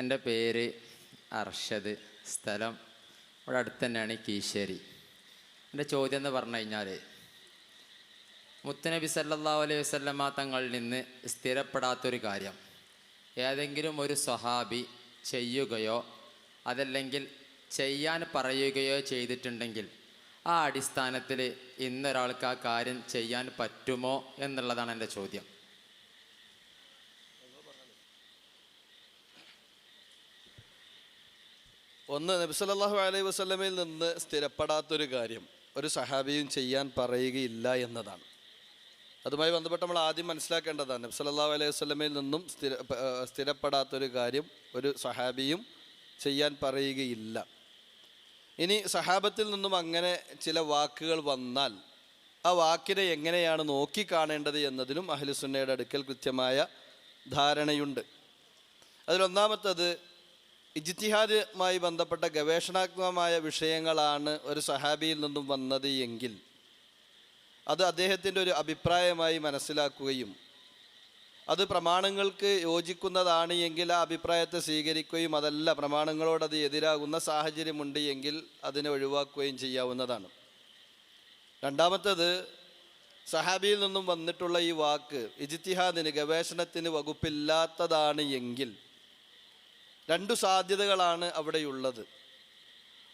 എന്റെ പേര് അർഷദ് സ്ഥലം ഇവിടെ അടുത്ത് തന്നെയാണ് കീശ്ശേരി എന്റെ ചോദ്യം എന്ന് പറഞ്ഞു കഴിഞ്ഞാൽ മുത്തനബി സല്ലാ അലൈഹി വസല്ലമ തങ്ങളിൽ നിന്ന് സ്ഥിരപ്പെടാത്തൊരു കാര്യം ഏതെങ്കിലും ഒരു സ്വഹാബി ചെയ്യുകയോ അതല്ലെങ്കിൽ ചെയ്യാൻ പറയുകയോ ചെയ്തിട്ടുണ്ടെങ്കിൽ ആ അടിസ്ഥാനത്തിൽ ഇന്നൊരാൾക്ക് ആ കാര്യം ചെയ്യാൻ പറ്റുമോ എന്നുള്ളതാണ് എന്റെ ചോദ്യം. ഒന്ന് നബിസല്ലാഹു അലൈഹി വസ്ലമയിൽ നിന്ന് സ്ഥിരപ്പെടാത്തൊരു കാര്യം ഒരു സഹാബിയും ചെയ്യാൻ പറയുകയില്ല എന്നതാണ്. അതുമായി ബന്ധപ്പെട്ട് നമ്മൾ ആദ്യം മനസ്സിലാക്കേണ്ടതാണ് നബി സല്ലല്ലാഹു അലൈഹി വസല്ലമയിൽ നിന്നും സ്ഥിര സ്ഥിരപ്പെടാത്തൊരു കാര്യം ഒരു സഹാബിയും ചെയ്യാൻ പറയുകയില്ല. ഇനി സഹാബത്തിൽ നിന്നും അങ്ങനെ ചില വാക്കുകൾ വന്നാൽ ആ വാക്കിനെ എങ്ങനെയാണ് നോക്കി നോക്കിക്കാണേണ്ടത് എന്നതിലും അഹ്ലുസുന്നയുടെ അടുക്കൽ കൃത്യമായ ധാരണയുണ്ട്. അതിലൊന്നാമത്തത് ഇജ്തിഹാദുമായി ബന്ധപ്പെട്ട ഗവേഷണാത്മകമായ വിഷയങ്ങളാണ് ഒരു സഹാബിയിൽ നിന്നും വന്നത് എങ്കിൽ അത് അദ്ദേഹത്തിന്റെ ഒരു അഭിപ്രായമായി മനസ്സിലാക്കുകയും അത് പ്രമാണങ്ങൾക്ക് യോജിക്കുന്നതാണ് എങ്കിൽ ആ അഭിപ്രായത്തെ സ്വീകരിക്കുകയും അതല്ല പ്രമാണങ്ങളോട് എതിരാകുന്ന സാഹചര്യമുണ്ട് എങ്കിൽ അതിനെ ഒഴിവാക്കുകയും ചെയ്യാവുന്നതാണ്. രണ്ടാമത്തത് സഹാബിയിൽ നിന്നും വന്നിട്ടുള്ള ഈ വാക്ക് ഇജിത്തിഹാദിന് ഗവേഷണത്തിന് വകുപ്പില്ലാത്തതാണ് എങ്കിൽ രണ്ടു സാധ്യതകളാണ് അവിടെയുള്ളത്.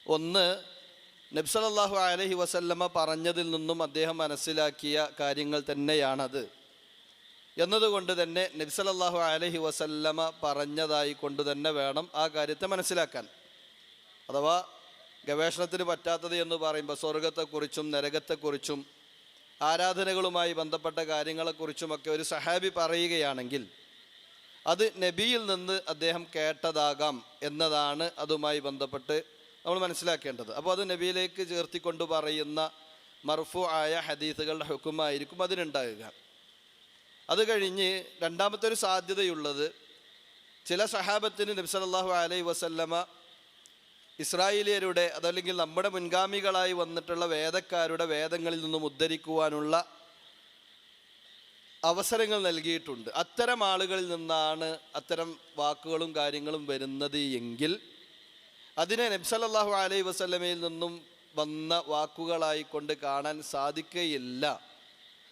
ഒന്ന് നബ്സലല്ലാഹു അലഹി വസല്ലമ പറഞ്ഞതിൽ നിന്നും അദ്ദേഹം മനസ്സിലാക്കിയ കാര്യങ്ങൾ തന്നെയാണത്. എന്നതുകൊണ്ട് തന്നെ നബ്സലല്ലാഹു അലഹി വസല്ലമ പറഞ്ഞതായി കൊണ്ട് തന്നെ വേണം ആ കാര്യത്തെ മനസ്സിലാക്കാൻ. അഥവാ ഗവേഷണത്തിന് പറ്റാത്തത് എന്ന് പറയുമ്പോൾ സ്വർഗത്തെക്കുറിച്ചും നരകത്തെക്കുറിച്ചും ആരാധനകളുമായി ബന്ധപ്പെട്ട കാര്യങ്ങളെക്കുറിച്ചുമൊക്കെ ഒരു സഹാബി പറയുകയാണെങ്കിൽ അത് നബിയിൽ നിന്ന് അദ്ദേഹം കേട്ടതാകാം എന്നതാണ് അതുമായി ബന്ധപ്പെട്ട് നമ്മൾ മനസ്സിലാക്കേണ്ടത്. അപ്പോൾ അത് നബിയിലേക്ക് ചേർത്തിക്കൊണ്ട് പറയുന്ന മർഫു ആയ ഹദീസുകളുടെ ഹുക്കുമായിരിക്കും അതിനുണ്ടാകുക. അത് കഴിഞ്ഞ് രണ്ടാമത്തെ ഒരു സാധ്യതയുള്ളത് ചില സഹാബത്തിന് സല്ലല്ലാഹു അലൈഹി വസല്ലമ ഇസ്രായേലിയരുടെ അതല്ലെങ്കിൽ നമ്മുടെ മുൻഗാമികളായി വന്നിട്ടുള്ള വേദക്കാരുടെ വേദങ്ങളിൽ നിന്നും ഉദ്ധരിക്കുവാനുള്ള അവസരങ്ങൾ നൽകിയിട്ടുണ്ട്. അത്തരം ആളുകളിൽ നിന്നാണ് അത്തരം വാക്കുകളും കാര്യങ്ങളും വരുന്നത് എങ്കിൽ അതിനെ നബ്സലല്ലാഹു അലൈഹി വസ്ലമയിൽ നിന്നും വന്ന വാക്കുകളായിക്കൊണ്ട് കാണാൻ സാധിക്കുകയില്ല.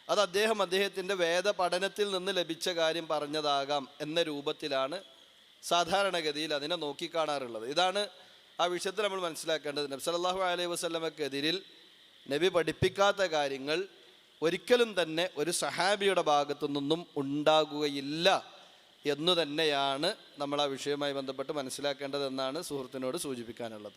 അത് അദ്ദേഹം അദ്ദേഹത്തിന്റെ വേദ പഠനത്തിൽ നിന്ന് ലഭിച്ച കാര്യം പറഞ്ഞതാകാം എന്ന രൂപത്തിലാണ് സാധാരണഗതിയിൽ അതിനെ നോക്കിക്കാണാറുള്ളത്. ഇതാണ് ആ വിഷയത്തിൽ നമ്മൾ മനസ്സിലാക്കേണ്ടത്. നബ്സലല്ലാഹു അലൈഹി വസ്ലമക്കെതിരിൽ നബി പഠിപ്പിക്കാത്ത കാര്യങ്ങൾ ഒരിക്കലും തന്നെ ഒരു സഹാബിയുടെ ഭാഗത്തു നിന്നും ഉണ്ടാകുകയില്ല എന്നു തന്നെയാണ് നമ്മൾ ആ വിഷയവുമായി ബന്ധപ്പെട്ട് മനസ്സിലാക്കേണ്ടതെന്നാണ് സുഹൃത്തിനോട് സൂചിപ്പിക്കാനുള്ളത്.